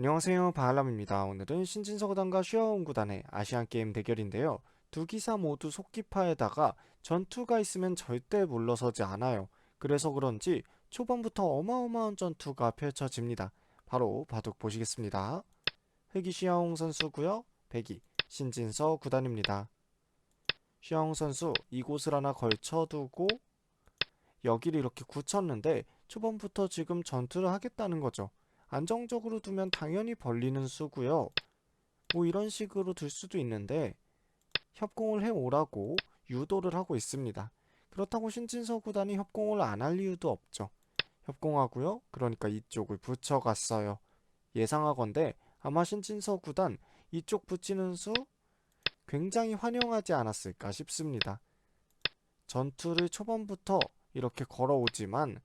안녕하세요 바알람입니다. 오늘은 신진서 구단과 슈아온 구단의 아시안게임 대결인데요. 두 기사 모두 속기파에다가 전투가 있으면 절대 물러서지 않아요. 그래서 그런지 초반부터 어마어마한 전투가 펼쳐집니다. 바로 바둑 보시겠습니다. 흑이 슈아옹 선수고요. 백이 신진서 구단입니다. 슈아옹 선수 이곳을 하나 걸쳐두고 여기를 이렇게 굳혔는데 초반부터 지금 전투를 하겠다는 거죠. 안정적으로 두면 당연히 벌리는 수고요. 뭐 이런 식으로 둘 수도 있는데 협공을 해오라고 유도를 하고 있습니다. 그렇다고 신진서 구단이 협공을 안 할 이유도 없죠. 협공하고요. 그러니까 이쪽을 붙여갔어요. 예상하건대 아마 신진서 구단 이쪽 붙이는 수 굉장히 환영하지 않았을까 싶습니다. 전투를 초반부터 이렇게 걸어오지만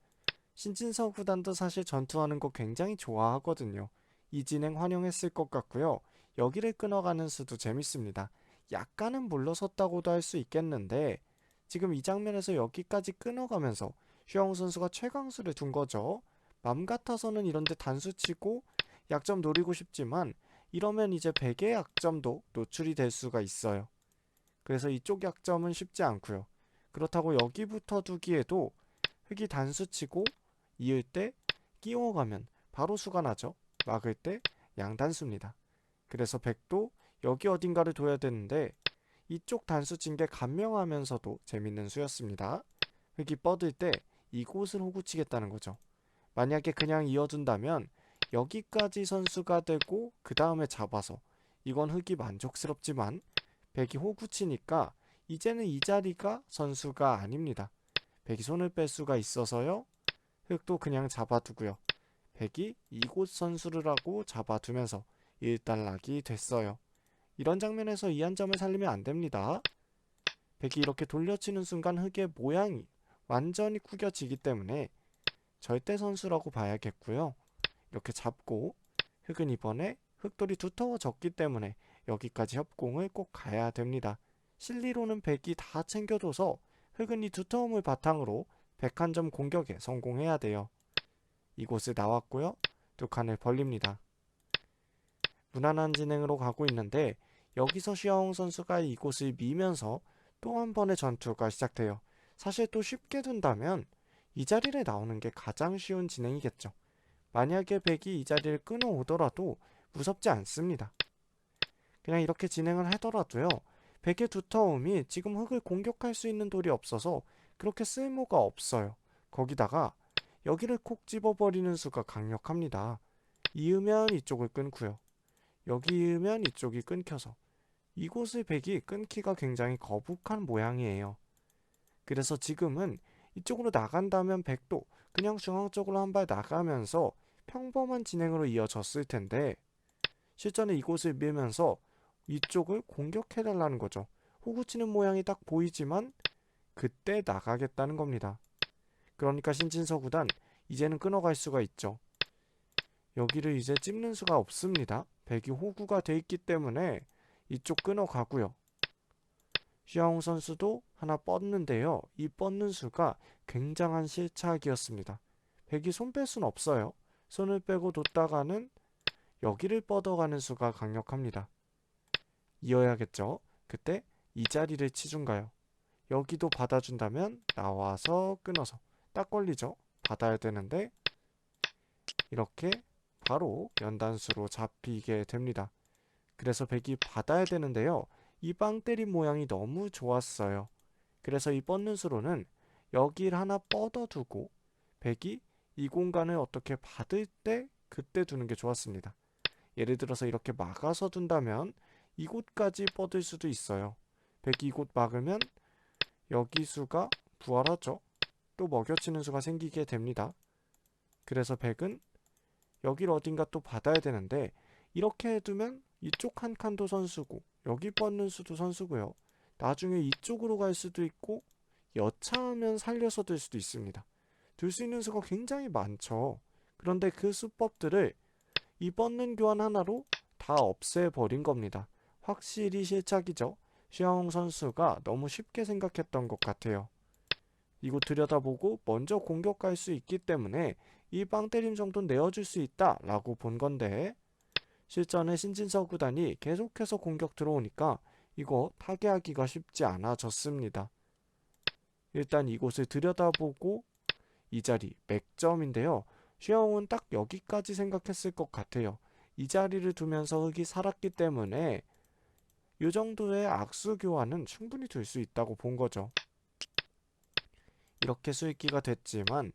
신진서 구단도 사실 전투하는 거 굉장히 좋아하거든요. 이 진행 환영했을 것 같고요. 여기를 끊어가는 수도 재밌습니다. 약간은 물러섰다고도 할 수 있겠는데 지금 이 장면에서 여기까지 끊어가면서 슈아홍 선수가 최강수를 둔 거죠. 맘 같아서는 이런데 단수 치고 약점 노리고 싶지만 이러면 이제 백의 약점도 노출이 될 수가 있어요. 그래서 이쪽 약점은 쉽지 않고요. 그렇다고 여기부터 두기에도 흑이 단수 치고 이을 때 끼워 가면 바로 수가 나죠. 막을 때 양단수입니다. 그래서 백도 여기 어딘가를 둬야 되는데 이쪽 단수 친게 간명하면서도 재밌는 수였습니다. 흑이 뻗을 때 이곳을 호구치겠다는 거죠. 만약에 그냥 이어둔다면 여기까지 선수가 되고 그 다음에 잡아서 이건 흑이 만족스럽지만 백이 호구치니까 이제는 이 자리가 선수가 아닙니다. 백이 손을 뺄 수가 있어서요. 흑도 그냥 잡아두고요. 백이 이곳 선수를 하고 잡아두면서 일단락이 됐어요. 이런 장면에서 이 한 점을 살리면 안 됩니다. 백이 이렇게 돌려치는 순간 흑의 모양이 완전히 구겨지기 때문에 절대 선수라고 봐야겠고요. 이렇게 잡고 흑은 이번에 흑돌이 두터워졌기 때문에 여기까지 협공을 꼭 가야 됩니다. 실리로는 백이 다 챙겨둬서 흑은 이 두터움을 바탕으로 101점 공격에 성공해야 돼요. 이곳을 나왔고요. 두 칸을 벌립니다. 무난한 진행으로 가고 있는데 여기서 시아홍 선수가 이곳을 미면서 또 한 번의 전투가 시작돼요. 사실 또 쉽게 둔다면 이 자리를 나오는 게 가장 쉬운 진행이겠죠. 만약에 백이 이 자리를 끊어오더라도 무섭지 않습니다. 그냥 이렇게 진행을 하더라도요. 백의 두터움이 지금 흑을 공격할 수 있는 돌이 없어서 그렇게 쓸모가 없어요. 거기다가 여기를 콕 집어버리는 수가 강력합니다. 이으면 이쪽을 끊고요. 여기 이으면 이쪽이 끊겨서 이곳의 백이 끊기가 굉장히 거북한 모양이에요. 그래서 지금은 이쪽으로 나간다면 백도 그냥 중앙 쪽으로 한 발 나가면서 평범한 진행으로 이어졌을 텐데 실전에 이곳을 밀면서 이쪽을 공격해달라는 거죠. 호구치는 모양이 딱 보이지만 그때 나가겠다는 겁니다. 그러니까 신진서 구단 이제는 끊어갈 수가 있죠. 여기를 이제 찝는 수가 없습니다. 백이 호구가 돼 있기 때문에 이쪽 끊어가고요. 슈아홍 선수도 하나 뻗는데요. 이 뻗는 수가 굉장한 실착이었습니다. 백이 손뺄 수는 없어요. 손을 빼고 뒀다가는 여기를 뻗어가는 수가 강력합니다. 이어야겠죠. 그때 이 자리를 치준가요? 여기도 받아준다면 나와서 끊어서 딱 걸리죠. 받아야 되는데 이렇게 바로 연단수로 잡히게 됩니다. 그래서 백이 받아야 되는데요. 이 빵 때린 모양이 너무 좋았어요. 그래서 이 뻗는 수로는 여기를 하나 뻗어두고 백이 이 공간을 어떻게 받을 때 그때 두는 게 좋았습니다. 예를 들어서 이렇게 막아서 둔다면 이곳까지 뻗을 수도 있어요. 백이 이곳 막으면 여기 수가 부활하죠. 또 먹여치는 수가 생기게 됩니다. 그래서 백은 여기를 어딘가 또 받아야 되는데 이렇게 해두면 이쪽 한 칸도 선수고 여기 뻗는 수도 선수고요. 나중에 이쪽으로 갈 수도 있고 여차하면 살려서 들 수도 있습니다. 들 수 있는 수가 굉장히 많죠. 그런데 그 수법들을 이 뻗는 교환 하나로 다 없애버린 겁니다. 확실히 실착이죠. 슈아홍 선수가 너무 쉽게 생각했던 것 같아요. 이곳 들여다보고 먼저 공격할 수 있기 때문에 이 빵때림 정도는 내어줄 수 있다 라고 본 건데 실전에 신진서 구단이 계속해서 공격 들어오니까 이거 타개하기가 쉽지 않아졌습니다. 일단 이곳을 들여다보고 이 자리 맥점인데요. 슈영은 딱 여기까지 생각했을 것 같아요. 이 자리를 두면서 흑이 살았기 때문에 이 정도의 악수 교환은 충분히 될 수 있다고 본 거죠. 이렇게 수익기가 됐지만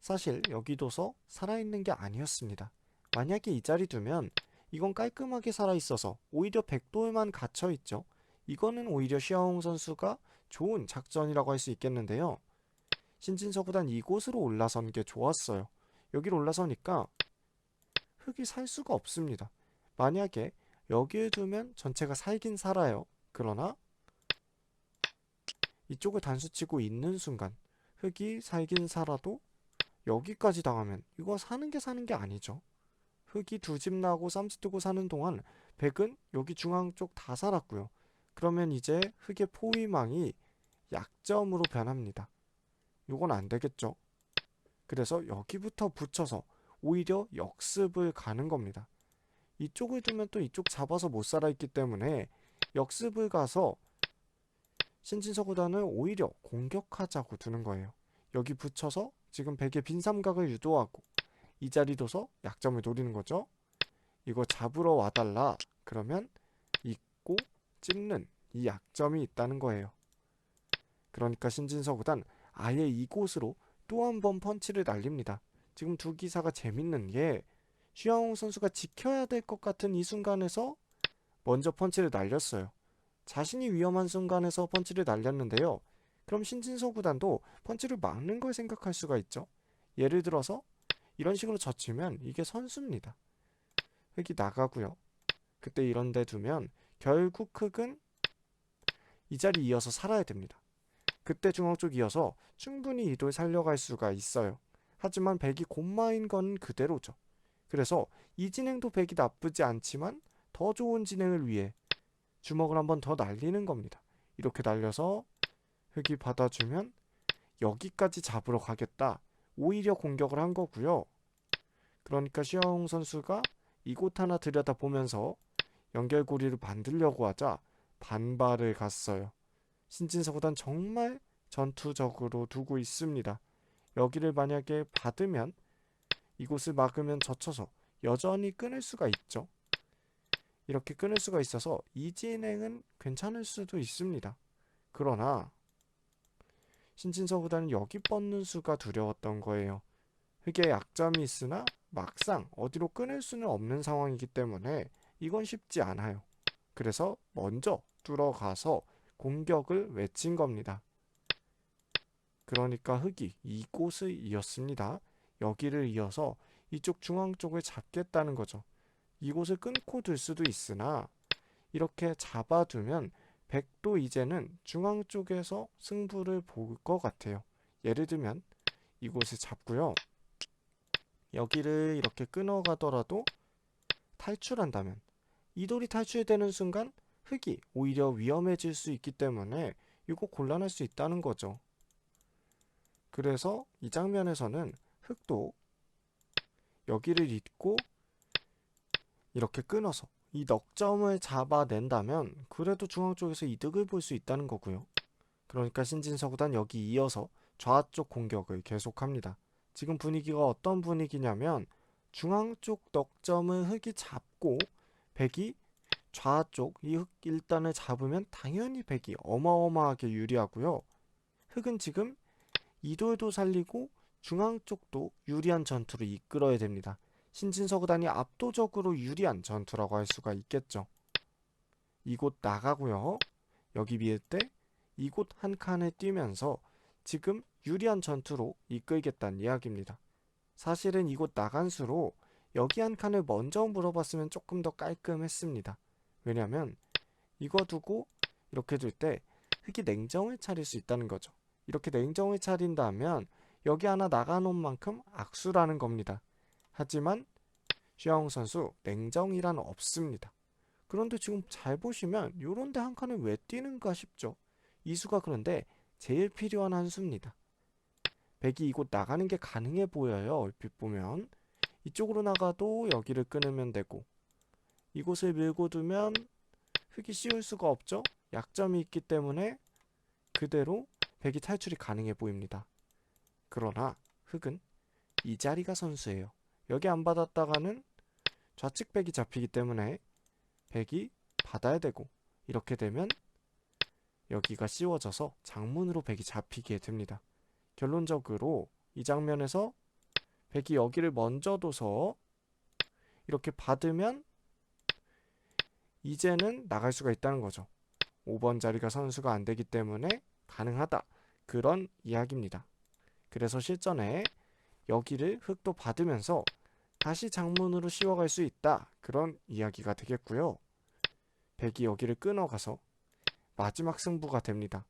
사실 여기 둬서 살아있는 게 아니었습니다. 만약에 이 자리 두면 이건 깔끔하게 살아있어서 오히려 백도에만 갇혀있죠. 이거는 오히려 시아홍 선수가 좋은 작전이라고 할 수 있겠는데요. 신진서보단 이곳으로 올라선 게 좋았어요. 여기로 올라서니까 흙이 살 수가 없습니다. 만약에 여기에 두면 전체가 살긴 살아요. 그러나 이쪽을 단수치고 있는 순간 흙이 살긴 살아도 여기까지 당하면 이거 사는 게 사는 게 아니죠. 흙이 두 집 나고 쌈짓 두고 사는 동안 백은 여기 중앙 쪽 다 살았고요. 그러면 이제 흙의 포위망이 약점으로 변합니다. 이건 안 되겠죠. 그래서 여기부터 붙여서 오히려 역습을 가는 겁니다. 이쪽을 두면 또 이쪽 잡아서 못 살아있기 때문에 역습을 가서 신진서 구단을 오히려 공격하자고 두는 거예요. 여기 붙여서 지금 백의 빈 삼각을 유도하고 이 자리 둬서 약점을 노리는 거죠. 이거 잡으러 와달라. 그러면 있고 찝는 이 약점이 있다는 거예요. 그러니까 신진서 구단 아예 이곳으로 또 한 번 펀치를 날립니다. 지금 두 기사가 재밌는 게 슈아홍 선수가 지켜야 될 것 같은 이 순간에서 먼저 펀치를 날렸어요. 자신이 위험한 순간에서 펀치를 날렸는데요. 그럼 신진서 구단도 펀치를 막는 걸 생각할 수가 있죠. 예를 들어서 이런 식으로 젖히면 이게 선수입니다. 흙이 나가고요. 그때 이런 데 두면 결국 흙은 이 자리 이어서 살아야 됩니다. 그때 중앙 쪽 이어서 충분히 이돌 살려갈 수가 있어요. 하지만 백이 곤마인 건 그대로죠. 그래서 이 진행도 백이 나쁘지 않지만 더 좋은 진행을 위해 주먹을 한 번 더 날리는 겁니다. 이렇게 날려서 흑이 받아주면 여기까지 잡으러 가겠다. 오히려 공격을 한 거고요. 그러니까 시아홍 선수가 이곳 하나 들여다보면서 연결고리를 만들려고 하자 반발을 갔어요. 신진서보단 정말 전투적으로 두고 있습니다. 여기를 만약에 받으면 이곳을 막으면 젖혀서 여전히 끊을 수가 있죠. 이렇게 끊을 수가 있어서 이 진행은 괜찮을 수도 있습니다. 그러나 신진서보다는 여기 뻗는 수가 두려웠던 거예요. 흙에 약점이 있으나 막상 어디로 끊을 수는 없는 상황이기 때문에 이건 쉽지 않아요. 그래서 먼저 뚫어가서 공격을 외친 겁니다. 그러니까 흙이 이곳을 이었습니다. 여기를 이어서 이쪽 중앙 쪽을 잡겠다는 거죠. 이곳을 끊고 둘 수도 있으나 이렇게 잡아두면 백도 이제는 중앙 쪽에서 승부를 볼 것 같아요. 예를 들면 이곳을 잡고요. 여기를 이렇게 끊어가더라도 탈출한다면 이 돌이 탈출되는 순간 흙이 오히려 위험해질 수 있기 때문에 이거 곤란할 수 있다는 거죠. 그래서 이 장면에서는 흙도 여기를 잇고 이렇게 끊어서 이 넉점을 잡아낸다면 그래도 중앙 쪽에서 이득을 볼 수 있다는 거고요. 그러니까 신진서구단 여기 이어서 좌쪽 공격을 계속합니다. 지금 분위기가 어떤 분위기냐면 중앙 쪽 넉점을 흙이 잡고 백이 좌쪽 이 흙 일단을 잡으면 당연히 백이 어마어마하게 유리하고요. 흙은 지금 이돌도 살리고 중앙 쪽도 유리한 전투를 이끌어야 됩니다. 신진서구단이 압도적으로 유리한 전투라고 할 수가 있겠죠. 이곳 나가고요. 여기 비을 때 이곳 한 칸에 뛰면서 지금 유리한 전투로 이끌겠다는 이야기입니다. 사실은 이곳 나간 수로 여기 한 칸을 먼저 물어봤으면 조금 더 깔끔했습니다. 왜냐면 이거 두고 이렇게 둘 때 흙이 냉정을 차릴 수 있다는 거죠. 이렇게 냉정을 차린다면 여기 하나 나가놓은 만큼 악수라는 겁니다. 하지만 슈아홍 선수 냉정이란 없습니다. 그런데 지금 잘 보시면 요런데 한 칸을 왜 뛰는가 싶죠. 이 수가 그런데 제일 필요한 한 수입니다. 백이 이곳 나가는 게 가능해 보여요. 얼핏 보면 이쪽으로 나가도 여기를 끊으면 되고 이곳을 밀고 두면 흑이 씌울 수가 없죠. 약점이 있기 때문에 그대로 백이 탈출이 가능해 보입니다. 그러나 흑은 이 자리가 선수예요. 여기 안 받았다가는 좌측 백이 잡히기 때문에 백이 받아야 되고 이렇게 되면 여기가 씌워져서 장문으로 백이 잡히게 됩니다. 결론적으로 이 장면에서 백이 여기를 먼저 둬서 이렇게 받으면 이제는 나갈 수가 있다는 거죠. 5번 자리가 선수가 안 되기 때문에 가능하다. 그런 이야기입니다. 그래서 실전에 여기를 흑도 받으면서 다시 장문으로 씌워갈 수 있다. 그런 이야기가 되겠고요. 백이 여기를 끊어가서 마지막 승부가 됩니다.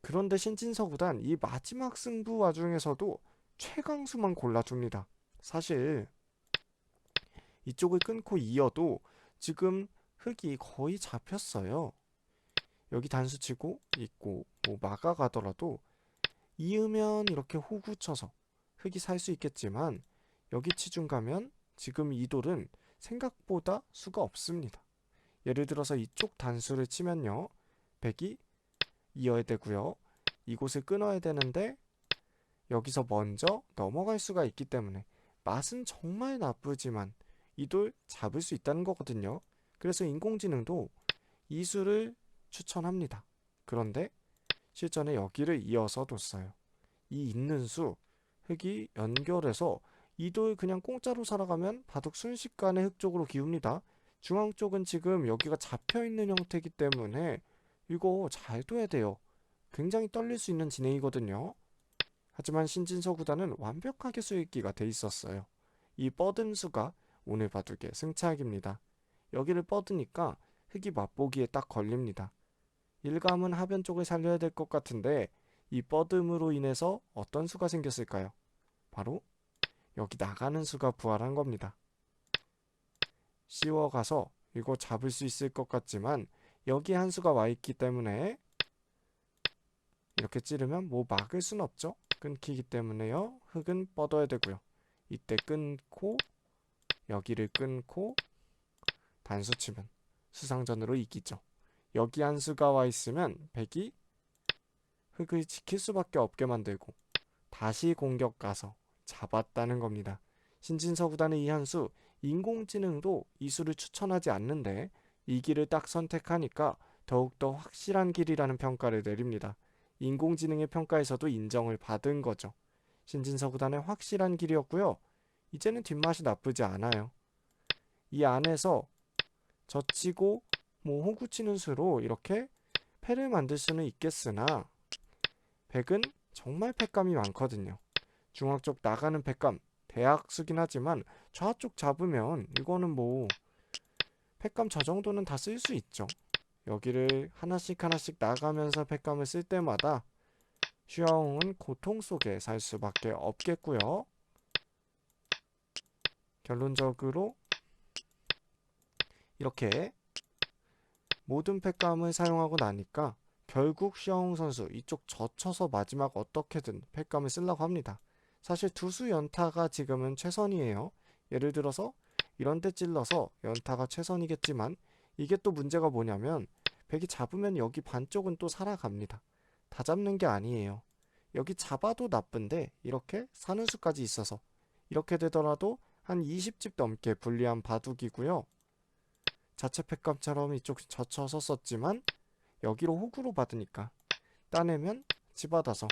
그런데 신진서 구단 이 마지막 승부 와중에서도 최강수만 골라줍니다. 사실 이쪽을 끊고 이어도 지금 흑이 거의 잡혔어요. 여기 단수 치고 있고 뭐 막아가더라도 이으면 이렇게 호구 쳐서 흑이 살 수 있겠지만 여기 치중 가면 지금 이 돌은 생각보다 수가 없습니다. 예를 들어서 이쪽 단수를 치면요. 백이 이어야 되고요. 이곳을 끊어야 되는데 여기서 먼저 넘어갈 수가 있기 때문에 맛은 정말 나쁘지만 이 돌 잡을 수 있다는 거거든요. 그래서 인공지능도 이 수를 추천합니다. 그런데 실전에 여기를 이어서 뒀어요. 이 있는 수 흙이 연결해서 이돌 그냥 공짜로 살아가면 바둑 순식간에 흙 쪽으로 기웁니다. 중앙 쪽은 지금 여기가 잡혀 있는 형태이기 때문에 이거 잘 둬야 돼요. 굉장히 떨릴 수 있는 진행이거든요. 하지만 신진서 구단은 완벽하게 수익기가 돼 있었어요. 이 뻗은 수가 오늘 바둑의 승차악입니다. 여기를 뻗으니까 흙이 맛보기에 딱 걸립니다. 일감은 하변 쪽을 살려야 될 것 같은데 이 뻗음으로 인해서 어떤 수가 생겼을까요? 바로 여기 나가는 수가 부활한 겁니다. 씌워가서 이거 잡을 수 있을 것 같지만 여기 한 수가 와 있기 때문에 이렇게 찌르면 뭐 막을 순 없죠. 끊기기 때문에요. 흙은 뻗어야 되고요. 이때 끊고 여기를 끊고 단수 치면 수상전으로 이기죠. 여기 한 수가 와 있으면 백이 흙을 지킬 수밖에 없게 만들고 다시 공격 가서 잡았다는 겁니다. 신진서 구단의 이 한 수 인공지능도 이 수를 추천하지 않는데 이 길을 딱 선택하니까 더욱더 확실한 길이라는 평가를 내립니다. 인공지능의 평가에서도 인정을 받은 거죠. 신진서 구단의 확실한 길이었고요. 이제는 뒷맛이 나쁘지 않아요. 이 안에서 젖히고 뭐 호구 치는 수로 이렇게 패를 만들 수는 있겠으나 백은 정말 패감이 많거든요. 중앙 쪽 나가는 패감 대학수긴 하지만 좌쪽 잡으면 이거는 뭐 패감 저 정도는 다 쓸 수 있죠. 여기를 하나씩 하나씩 나가면서 패감을 쓸 때마다 슈아홍은 고통 속에 살 수밖에 없겠고요. 결론적으로 이렇게 모든 팩감을 사용하고 나니까 결국 슈아홍 선수 이쪽 젖혀서 마지막 어떻게든 팩감을 쓰려고 합니다. 사실 두수 연타가 지금은 최선이에요. 예를 들어서 이런 데 찔러서 연타가 최선이겠지만 이게 또 문제가 뭐냐면 백이 잡으면 여기 반쪽은 또 살아갑니다. 다 잡는 게 아니에요. 여기 잡아도 나쁜데 이렇게 사는 수까지 있어서 이렇게 되더라도 한 20집 넘게 불리한 바둑이고요. 자체 팩감처럼 이쪽 젖혀서 썼지만 여기로 호구로 받으니까 따내면 집받아서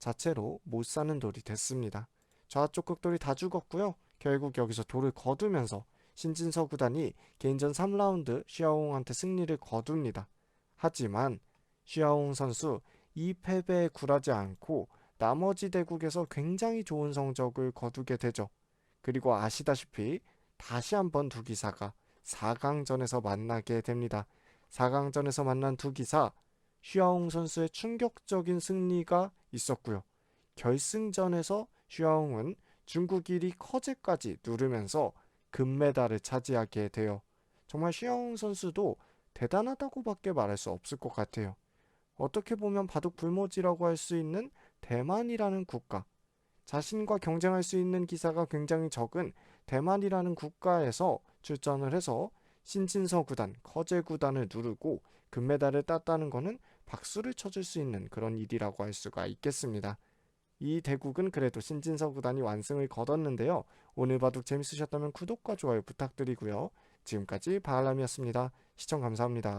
자체로 못 사는 돌이 됐습니다. 좌쪽 극돌이 다 죽었고요. 결국 여기서 돌을 거두면서 신진서 구단이 개인전 3라운드 슈아홍한테 승리를 거둡니다. 하지만 슈아홍 선수 이 패배에 굴하지 않고 나머지 대국에서 굉장히 좋은 성적을 거두게 되죠. 그리고 아시다시피 다시 한번 두 기사가 4강전에서 만나게 됩니다. 4강전에서 만난 두 기사 슈아홍 선수의 충격적인 승리가 있었고요. 결승전에서 슈아홍은 중국 1위 커제까지 누르면서 금메달을 차지하게 돼요. 정말 슈아홍 선수도 대단하다고밖에 말할 수 없을 것 같아요. 어떻게 보면 바둑 불모지라고 할 수 있는 대만이라는 국가, 자신과 경쟁할 수 있는 기사가 굉장히 적은 대만이라는 국가에서 출전을 해서 신진서 구단, 커제 구단을 누르고 금메달을 땄다는 것은 박수를 쳐줄 수 있는 그런 일이라고 할 수가 있겠습니다. 이 대국은 그래도 신진서 구단이 완승을 거뒀는데요. 오늘 바둑 재밌으셨다면 구독과 좋아요 부탁드리고요. 지금까지 바알람이었습니다. 시청 감사합니다.